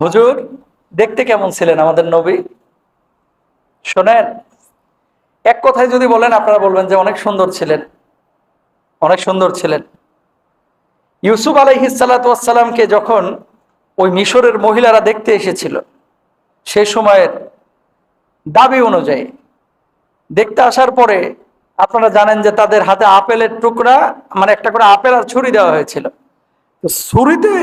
হুজুর, দেখতে কেমন ছিলেন আমাদের নবী? শোনেন, এক কথায় যদি বলেন, আপনারা বলবেন যে অনেক সুন্দর ছিলেন। অনেক সুন্দর ছিলেন। ইউসুফ আলহিসাল্লাতামকে যখন ওই মিশরের মহিলারা দেখতে এসেছিল, সে সময়ের দাবি অনুযায়ী, দেখতে আসার পরে আপনারা জানেন যে তাদের হাতে আপেলের টুকরা মানে একটা করে আপেল আর ছুরি দেওয়া হয়েছিল। তো ছুরিতে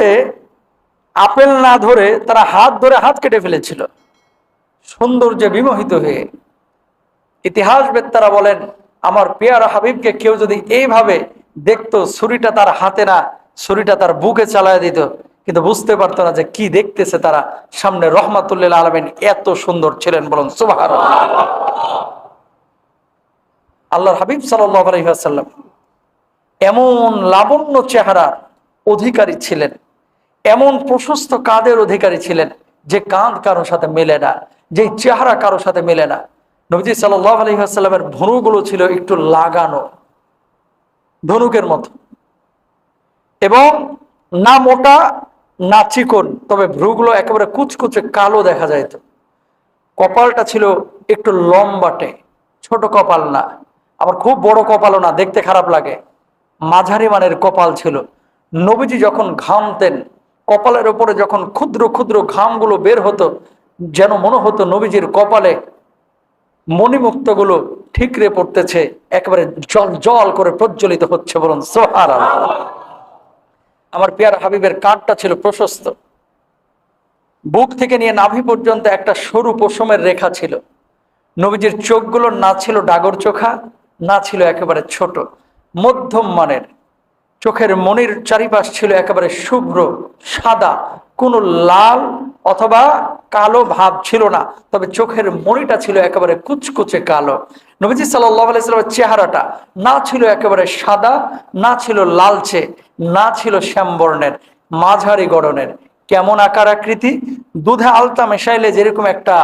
আপেল না ধরে তারা হাত ধরে হাত কেটে ফেলেছিল। সৌন্দর্যে বিমোহিত হয়ে ইতিহাসবেত্তারা বলেন, আমার পেয়ারা হাবিবকে কেউ যদি এইভাবে দেখতো, ছুরিটা তার হাতে না, ছুরিটা তার বুকে চালায় দিত। কিন্তু বুঝতে পারতো না যে কি দেখতেছে তারা। সামনে রহমাতুল্লাহ আলমিন এত সুন্দর ছিলেন বলুন সুবাহ আল্লাহর হাবিব সাল্লাম এমন লাবণ্য চেহারা অধিকারী ছিলেন। এমন প্রশস্ত কাঁধের অধিকারী ছিলেন যে কাঁধ কারোর সাথে মেলে না, যে চেহারা কারোর সাথে মেলে না। নবীজি সাল্লাহ আলহিহাস্লামের ভ্রুগুলো ছিল একটু লাগানো, ধনুকের মতো। এবং না মোটা, না চিকন, তবে ভ্রুগুলো একেবারে কুচকুচে কালো দেখা যাইত। কপালটা ছিল একটু লম্বাটে, ছোট কপাল না, আবার খুব বড় কপালও না, দেখতে খারাপ লাগে। মাঝারি মানের কপাল ছিল। নবীজি যখন ঘামতেন কপালের ওপরে যখন ক্ষুদ্র ক্ষুদ্র ঘামগুলো বের হতো, যেন মনে হতো নবীজির কপালে মণিমুক্তগুলো ঠিকরে পড়তেছে, একেবারে জল জল করে প্রজ্বলিত হচ্ছে বলুন সোহার আমার পেয়ার হাবিবের কাঠটা ছিল প্রশস্ত। বুক থেকে নিয়ে নাভি পর্যন্ত একটা সরু পশমের রেখা ছিল। নবীজির চোখগুলো না ছিল ডাগর চোখা, না ছিল একেবারে ছোট, মধ্যম মানের। চোখের মনির চারিপাশ ছিল একেবারে শুভ্র, সাদা, কোনো লাল অথবা কালো ভাব ছিল না, তবে চোখের মনিটা ছিল একেবারে কুচকুচে কালো। নবীজি সাল্লাহ চেহারাটা না ছিল একেবারে সাদা, না ছিল লালচে, না ছিল শ্যামবর্ণের, মাঝারি গড়নের। কেমন আকার আকৃতি? দুধে আলতা মেশাইলে যেরকম একটা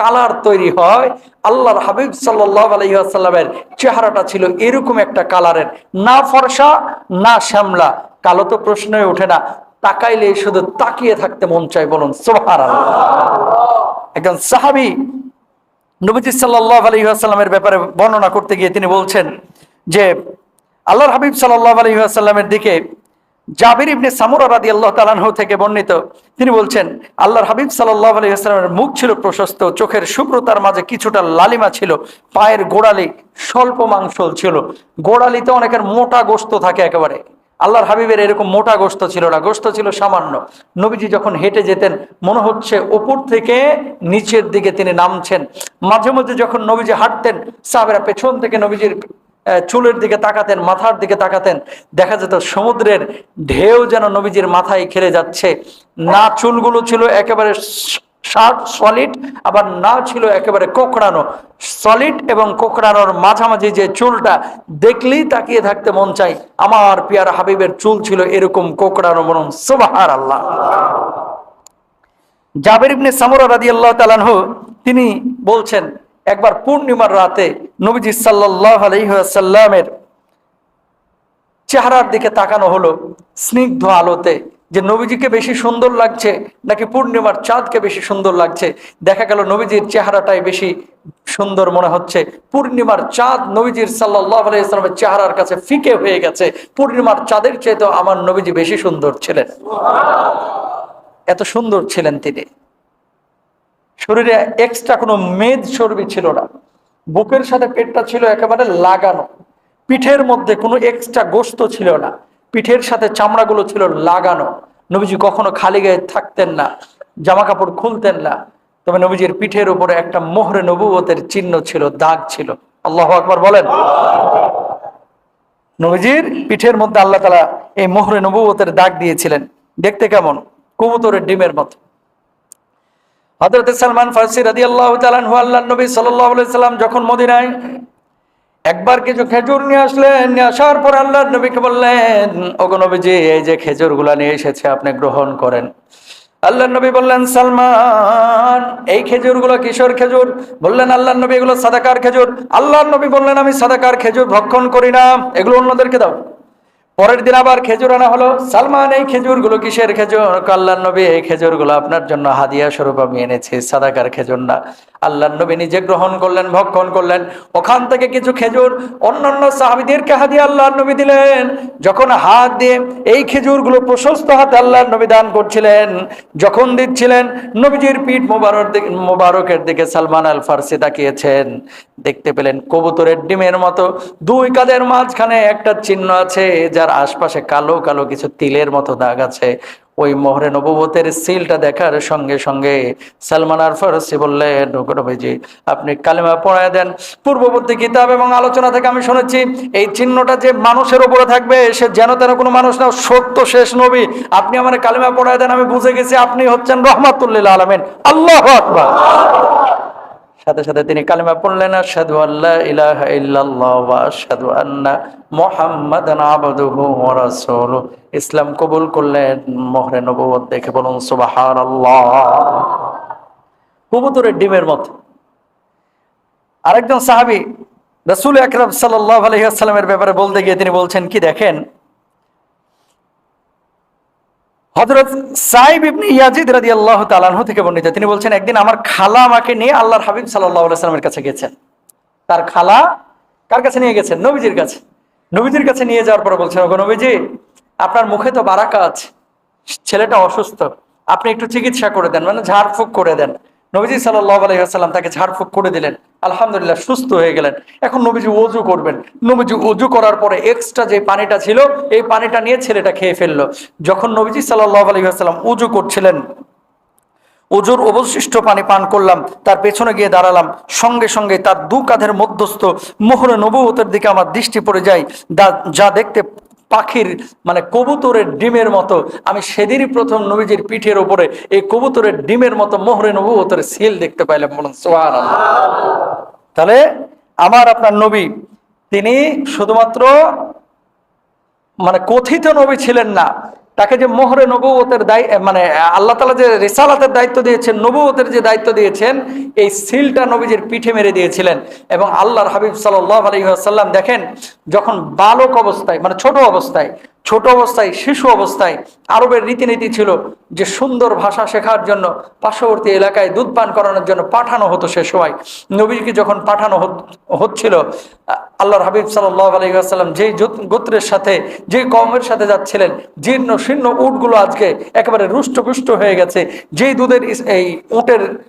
কালার তৈরি হয়, আল্লাহর হাবিব সাল্লাহ আলহিহাসাল্লামের চেহারাটা ছিল এরকম একটা কালারের। না ফর্সা, না শ্যামলা। কালো তো প্রশ্নই ওঠে না। তাকাইলে শুধু তাকিয়ে থাকতে মন চাই বলুন সোহার একজন সাহাবি নবীজি সাল্লাহ আলহিহাসাল্লামের ব্যাপারে বর্ণনা করতে গিয়ে তিনি বলছেন যে, আল্লাহর হাবিব সাল্লাহ আলহিহাসাল্লামের দিকে জাবির ইবনে সামুরা রাদি আল্লাহ তালাহ থেকে বর্ণিত। তিনি বলছেন, আল্লাহর হাবিব সাল্লাহ আলী আসলামের মুখ ছিল প্রশস্ত, চোখের শুভ্রতার মাঝে কিছুটা লালিমা ছিল, পায়ের গোড়ালি স্বল্প মাংসল ছিল। গোড়ালিতে অনেকের মোটা গোস্ত থাকে একেবারে। আল্লাহর হাবিবের এরকম মোটা গোস্ত ছিল না গোস্ত ছিল সামান্য। নবীজি যখন হেঁটে যেতেন, মনে হচ্ছে ওপর থেকে নিচের দিকে তিনি নামছেন। মাঝে মধ্যে যখন নবীজি হাঁটতেন, সাহেবেরা পেছন থেকে নবীজির চুলের দিকে তাকাতেন, মাথার দিকে তাকাতেন, দেখা যেত সমুদ্রের ঢেউ যেন নবীজির মাথায় খেলে যাচ্ছে। না চুলগুলো ছিল একেবারে শার্ট সলিড, আবার না ছিল একেবারে কোকড়ানো সলিড এবং কোকড়ানোর মাঝামাঝি যে চুলটা, দেখলেই তাকিয়ে থাকতে মন চাই আমার পিয়ার হাবিবের চুল ছিল এরকম কোকড়ানো মন সুবাহার আল্লাহ জাবের ইবনে সামরা রাদি আল্লাহ তালানহ তিনি বলছেন একবার পূর্ণিমার রাতে নবীজি সাল্লাহ আলহিহাসাল্লামের চেহারার দিকে তাকানো হলো স্নিগ্ধ আলোতে যে নবীজিকে বেশি সুন্দর লাগছে নাকি পূর্ণিমার চাঁদকে বেশি সুন্দর লাগছে। দেখা গেল নবীজির চেহারাটাই বেশি সুন্দর মনে হচ্ছে। পূর্ণিমার চাঁদ নবীজির সাল্লাহ আলাইসলামের চেহারার কাছে ফিকে হয়ে গেছে। পূর্ণিমার চাঁদের চেয়ে তো আমার নবীজি বেশি সুন্দর ছিলেন। এত সুন্দর ছিলেন তিনি। শরীরে এক্সট্রা কোনো মেদ চর্বি ছিল না। বুকের সাথে পেটটা ছিল একেবারে লাগানো। পিঠের মধ্যে কোনো এক্সট্রা গোস্ত ছিল না। পিঠের সাথে চামড়াগুলো ছিল লাগানো। নবীজি কখনো খালি গায়ে থাকতেন না জামা কাপড় খুলতেন না। তবে নবীজির পিঠের উপরে একটা মোহরে নবুয়তের চিহ্ন ছিল, দাগ ছিল। আল্লাহ আকবর বলেন। নবীজির পিঠের মধ্যে আল্লাহ তালা এই মোহরে নবুয়তের দাগ দিয়েছিলেন। দেখতে কেমন? কবুতরের ডিমের মতো। হজরত সালমান ফার্সি রাদি আল্লাহ আল্লাহ নবী সাল্লাম যখন মদিনায় একবার কিছু খেজুর নিয়ে আসলেন, নিয়ে আসার পর আল্লাহ নবীকে বললেন, ওগো নবীজি, এই যে খেজুরগুলা নিয়ে এসেছে, আপনি গ্রহণ করেন। আল্লাহ নবী বললেন, সালমান, এই খেজুরগুলো কিশোর খেজুর? বললেন আল্লাহ নবী এগুলো সাদাকার খেজুর। আল্লাহ নবী বললেন, আমি সাদাকার খেজুর ভক্ষণ করি না। এগুলো অন্যদেরকে দাও। পরের দিন আবার খেজুর আনা হলো। সালমান, এই খেজুরগুলো কিসের খেজুর? আল্লাহ নবী, এই খেজুরগুলো আপনার জন্য হাদিয়া স্বরূপ আমি এনেছি। সাদাকার খেজুর না। আল্লাহ নবী নিজে গ্রহণ করলেন, ভক্ষণ করলেন। ওখান থেকে কিছু খেজুর অন্যান্য সাহাবিদেরকে হাদিয়া আল্লাহ নবী দিলেন। যখন হাত দিয়ে এই খেজুরগুলো প্রশস্ত হাতে আল্লাহ নবী দান করছিলেন, যখন দিচ্ছিলেন নবীজির পিঠ মোবারক মোবারকের দিকে সালমান আল ফার্সি তাকিয়েছেন, দেখতে পেলেন কবুতরের ডিমের মতো দুই কাদের মাঝখানে একটা চিহ্ন আছে, যার আশপাশে কালো কালো কিছু তিলের মতো দাগ আছে। ওই মোহরে নবুবতের সিলটা দেখার সঙ্গে সঙ্গে সালমান আর ফারসি বললেন ভাইজি আপনি কালিমা পড়ায় দেন। পূর্ববর্তী কিতাব এবং আলোচনা থেকে আমি শুনেছি, এই চিহ্নটা যে মানুষের উপরে থাকবে, সে যেন তেন কোনো মানুষ না, সত্য শেষ নবী। আপনি আমার কালেমা পড়ায় দেন, আমি বুঝে গেছি আপনি হচ্ছেন রহমাতুল্লিল আলমেন। আল্লাহ আকবার। সাথে সাথে তিনি কালিমা পড়লেন ইলাহা ইসলাম কবুল করলেন, মোহরে নবুয়ত দেখে বলুন, সুবহানাল্লাহ। ডিমের মতো। আরেকজন সাহাবী, রাসূল আকরাম সাল্লাল্লাহু আলাইহি ব্যাপারে বলতে গিয়ে তিনি বলছেন, কি দেখেন? হজরত সাইব ইবনে ইয়াজিদ রাদিয়াল্লাহু তাআলা আনহু থেকে বর্ণিত, তিনি বলছেন, একদিন আমার খালা আমাকে নিয়ে আল্লাহর হাবিব সাল্লাল্লাহু আলাইহি সাল্লামের কাছে গেছেন। তার খালা কার কাছে নিয়ে গেছেন? নবীজির কাছে। নবীজির কাছে নিয়ে যাওয়ার পর বলছেন, ওগো নবীজি, আপনার মুখে তো বারাকা আছে। ছেলেটা অসুস্থ। আপনি একটু চিকিৎসা করে দেন মানে ঝাড়ফুঁক করে দেন। নবীজি সাল্লাহ আলহিহাসাল্লাম তাকে ঝাড়ফুঁক করে দিলেন। আলহামদুলিল্লাহ সুস্থ হয়ে গেলেন। এখন নবীজি অজু করবেন। নবীজি অজু করার পরে এক্সট্রা যে পানিটা ছিল, এই পানিটা নিয়ে ছেলেটা খেয়ে ফেলল। যখন নবীজি সাল্লাহ আলহিহাসাল্লাম উজু করছিলেন উজুর অবশিষ্ট পানি পান করলাম, তার পেছনে গিয়ে দাঁড়ালাম। সঙ্গে সঙ্গে তার দু কাঁধের মধ্যস্থ মোহরে নবুতের দিকে আমার দৃষ্টি পড়ে যায়। যা দেখতে পাখির মানে কবুতরের ডিমের মতো। আমি সেদিনই প্রথম নবীজির পিঠের উপরে এই কবুতরের ডিমের মতো মোহরে নবুতের সিল দেখতে পাইলাম বলুন সোহান তাহলে আমার আপনার নবী, তিনি শুধুমাত্র মানে কথিত নবী ছিলেন না তাকে যে মোহরে নবুয়তের দায় মানে আল্লাহ তালা যে রেসালাতের দায়িত্ব দিয়েছেন, নবুয়তের যে দায়িত্ব দিয়েছেন, এই সিলটা নবীজির পিঠে মেরে দিয়েছিলেন। এবং আল্লাহর হাবিব সাল্লাহ আলহিহাসাল্লাম দেখেন, যখন বালক অবস্থায় মানে ছোট অবস্থায় ছোট অবস্থায়, শিশু অবস্থায়, আরবের রীতিনীতি ছিল যে সুন্দর ভাষা শেখার জন্য, পার্শ্ববর্তী এলাকায় দুধ পান করানোর জন্য পাঠানো হতো সে সময়। নবীকে যখন পাঠানো হচ্ছিল আল্লাহর হাবিব সাল্লাহ আলহিহাসাল্লাম জোত- গোত্রের সাথে যে কমের সাথে যাচ্ছিলেন, জীর্ণ, শীর্ণ উটগুলো আজকে একেবারে রুষ্টপুষ্ট হয়ে গেছে। যেই দুধের এই উটের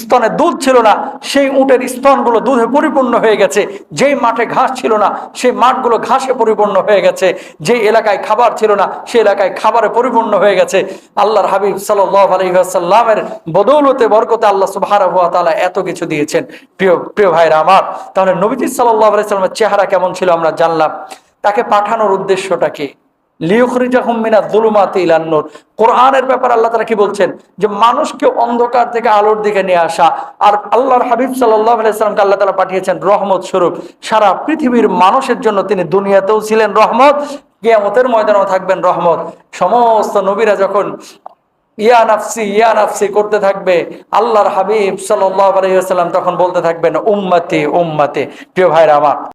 স্তনে দুধ ছিল না, সেই উটের স্তনগুলো দুধে পরিপূর্ণ হয়ে গেছে। যেই মাঠে ঘাস ছিল না, সেই মাঠগুলো ঘাসে পরিপূর্ণ হয়ে গেছে। যেই এলাকায় খাবার ছিল না, সেই এলাকায় খাবারে পরিপূর্ণ হয়ে গেছে। আল্লাহর হাবিব সাল্লাহ আলহিহাসাল্লামের বদৌলতে, বরকতে আল্লাহ সুবাহারা তালা এত কিছু দিয়েছেন। প্রিয় প্রিয় ভাইরা আমার, তাহলে নবীজি সাল্লাহ আলাইসাল্লামের চেহারা কেমন ছিল আমরা জানলাম। তাকে পাঠানোর উদ্দেশ্যটা কি? অন্ধকার থেকে আলোর দিকে নিয়ে আসা। আর আল্লাহর হাবিব সাল্লাহ আলাইসালামকে আল্লাহ তালা পাঠিয়েছেন রহমত স্বরূপ। সারা পৃথিবীর মানুষের জন্য তিনি দুনিয়াতেও ছিলেন রহমত, কিয়ামতের ময়দানেও থাকবেন রহমত। সমস্ত নবীরা যখন ইয়া নাফসি ইয়া নাফসি করতে থাকবে, আল্লাহর হাবিব আলাইসাল্লাম তখন বলতে থাকবেন, উম্মতি, উম্মাতে, প্রিয় ভাইরা আমার।